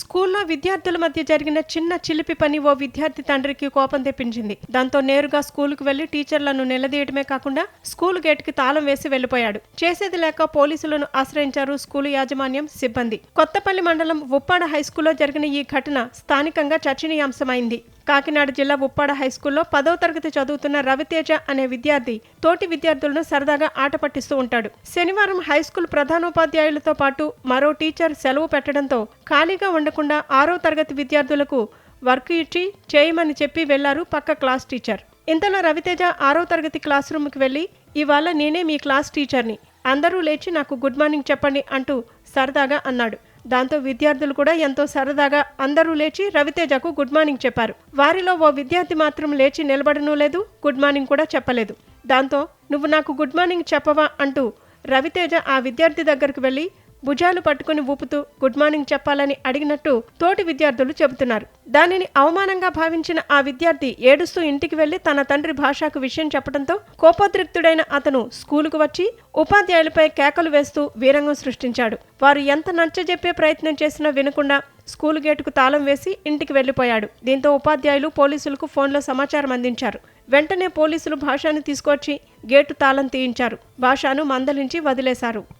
స్కూల్లో విద్యార్థుల మధ్య జరిగిన చిన్న చిలిపి పని ఓ విద్యార్థి తండ్రికి కోపం తెప్పించింది. దాంతో నేరుగా స్కూలుకు వెళ్ళి టీచర్లను నిలదీయడమే కాకుండా స్కూల్ గేట్కి తాళం వేసి వెళ్ళిపోయాడు చేసేది లేక పోలీసులను ఆశ్రయించారు స్కూలు యాజమాన్యం సిబ్బంది. కొత్తపల్లి మండలం ఉప్పాడ హైస్కూల్లో జరిగిన ఈ ఘటన స్థానికంగా చర్చనీయాంశమైంది. కాకినాడ జిల్లా ఉప్పాడ హైస్కూల్లో పదవ తరగతి చదువుతున్న రవితేజ అనే విద్యార్థి తోటి విద్యార్థులను సరదాగా ఆట పట్టిస్తూ ఉంటాడు. శనివారం హైస్కూల్ ప్రధానోపాధ్యాయులతో పాటు మరో టీచర్ సెలవు పెట్టడంతో ఖాళీగా ఉండకుండా ఆరో తరగతి విద్యార్థులకు వర్క్ ఇచ్చి చేయమని చెప్పి వెళ్ళారు పక్క క్లాస్ టీచర్. ఇంతలో రవితేజ ఆరో తరగతి క్లాస్ రూమ్కి వెళ్ళి ఇవాళ నేనే మీ క్లాస్ టీచర్ని. అందరూ లేచి నాకు గుడ్ మార్నింగ్ చెప్పండి అంటూ సరదాగా అన్నాడు. దాంతో విద్యార్థులు కూడా ఎంతో సరదాగా అందరూ లేచి రవితేజకు గుడ్ మార్నింగ్ చెప్పారు. వారిలో ఓ విద్యార్థి మాత్రం లేచి నిలబడనూ లేదు గుడ్ మార్నింగ్ కూడా చెప్పలేదు. దాంతో నువ్వు నాకు గుడ్ మార్నింగ్ చెప్పవా అంటూ రవితేజ ఆ విద్యార్థి దగ్గరకు వెళ్ళి భుజాలు పట్టుకుని ఊపుతూ గుడ్ మార్నింగ్ చెప్పాలని అడిగినట్టు తోటి విద్యార్థులు చెబుతున్నారు. దానిని అవమానంగా భావించిన ఆ విద్యార్థి ఏడుస్తూ ఇంటికి వెళ్ళి తన తండ్రి భాషకు విషయం చెప్పడంతో కోపోద్రిక్తుడైన అతను స్కూలుకు వచ్చి ఉపాధ్యాయులపై కేకలు వేస్తూ వీరంగం సృష్టించాడు. వారు ఎంత నచ్చజెప్పే ప్రయత్నం చేసినా వినకుండా స్కూల్ గేటుకు తాళం వేసి ఇంటికి వెళ్ళిపోయాడు దీంతో ఉపాధ్యాయులు పోలీసులకు ఫోన్లో సమాచారం అందించారు. వెంటనే పోలీసులు భాషను తీసుకొచ్చి గేటు తాళం తీయించారు. భాషను మందలించి వదిలేశారు.